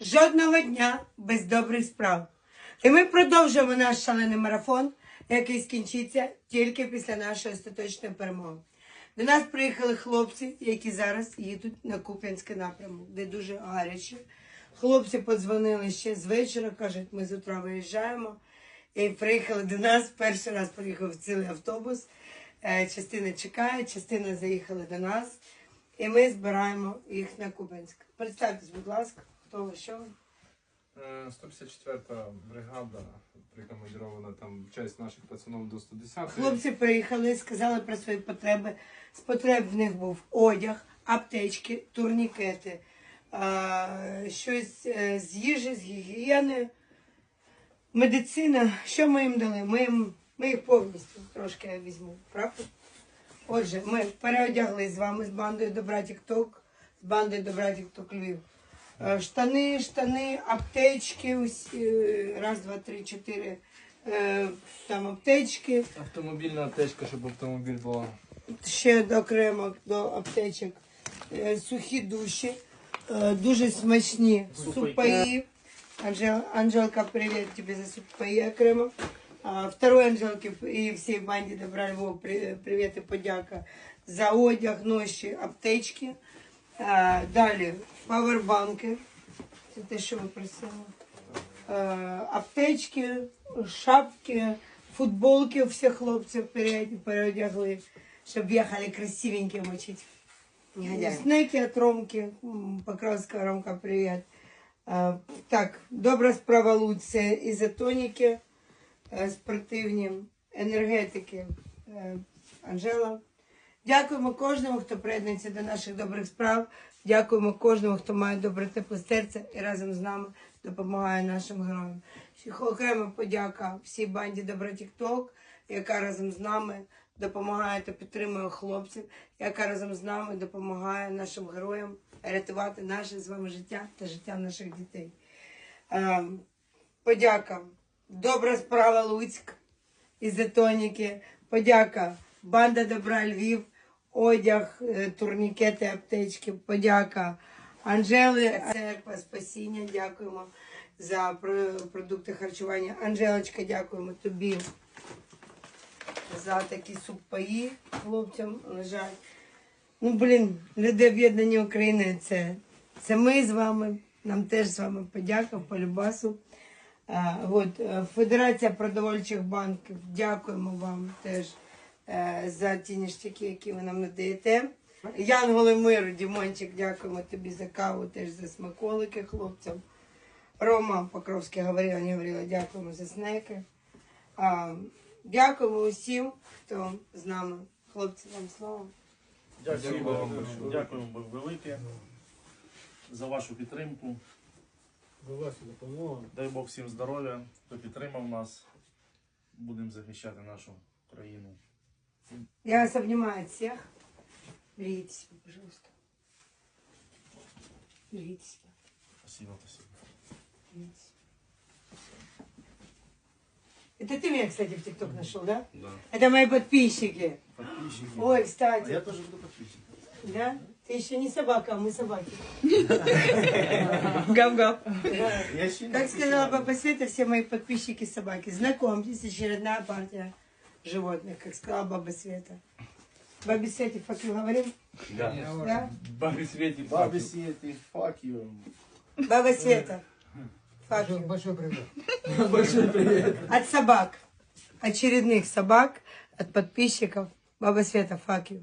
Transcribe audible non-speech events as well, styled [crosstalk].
Жодного дня без добрих справ. І ми продовжуємо наш шалений марафон, який скінчиться тільки після нашої остаточної перемоги. До нас приїхали хлопці, які зараз їдуть на Куп'янський напрямок, де дуже гаряче. Хлопці подзвонили ще з вечора, кажуть, ми з утра виїжджаємо. І приїхали до нас. Перший раз приїхав цілий автобус. Е, Частина чекає, частина заїхала до нас. І ми збираємо їх на Куп'янськ. Представтесь, будь ласка, хто ви, що ви? Е, 154-та бригада прикомандирована там часть наших пацанов до 110 Хлопці приїхали, сказали про свої потреби. З потреб в них був одяг, аптечки, турнікети, щось е, з їжі, з гігієни, медицина. Що ми їм дали? Ми, їм, ми їх повністю трошки я візьму, правда? Отже, ми переодягли з вами з бандою Добра Тік-Ток, з бандою Добра Тік-Ток Львів. Е, Штани, штани, аптечки, усі, е, раз, два, три, чотири. е, Там аптечки, Автомобільна аптечка, щоб автомобіль була. ще окремо до аптечок сухі душі, дуже смачні супаї. Анжел, Анжелка, привіт тобі за супаї окремо. Второй Анжелки і всій банді Добра Львов при- привіт і подяка за одяг, ноші, аптечки. А, Далі павербанки. Це те, що ви просили. Е, аптечки, шапки, футболки у всіх хлопців пере- переодягли, щоб їхали красивенькі мочить. Снеки от Ромки, М, Покровська Ромка, привіт. Е, Так, добра справа Луць, це ізотоніки е, спортивні, енергетики е, Анжела. Дякуємо кожному, хто приєднується до наших добрих справ. Дякуємо кожному, хто має добре тепле серце і разом з нами допомагає нашим героям. Окрема подяка всій банді Добро Тік-Ток, яка разом з нами допомагає та підтримує хлопців, яка разом з нами допомагає нашим героям рятувати наше з вами життя та життя наших дітей. Ем, Подяка. Добра справа Луцьк ізотоніки. Подяка. Банда Добра Львів, одяг, е, турнікети, аптечки. Подяка. Анжели, церква спасіння. Дякуємо за продукти харчування. Анжелочка, дякуємо тобі за такі супаї хлопцям лежать. Ну, блін, люди об'єднані України це, це ми з вами. Нам теж з вами подяка по любасу. А, от, Федерація продовольчих банків, дякуємо вам теж за ті ніштяки, які ви нам надаєте. Янголи миру, Дімончик, дякуємо тобі за каву, теж за смаколики хлопцям. Рома Покровський говорила, не говорила, дякуємо за снеки. А, дякуємо усім, хто з нами. Хлопці, вам слово. Дякуємо вам, дякуємо велике за вашу підтримку. За вашу допомогу. Дай Бог всім здоров'я, хто підтримав нас. Будемо захищати нашу країну. Я вас обнимаю всех. Берегите себя, пожалуйста. Берегите себя. Спасибо, спасибо. берегите себя. Это ты меня, кстати, в ТикТок нашел, да? Да. Это мои подписчики. Подписчики. Ой, А кстати. я тоже буду подписчиком. Да? Ты еще не собака, а мы собаки. Гав-гав. Как сказала подписчик. Баба Света, все мои подписчики собаки. Знакомьтесь, очередная партия животных, как сказала Баба Света. Бабе Свете факел говорим? Да. Да? Бабі Світі. Бабе Свети, fuck you. Баба Света. Fuck you. Большой, [laughs] большой привет. От собак. Очередных собак, от подписчиков. Баба Света, fuck you.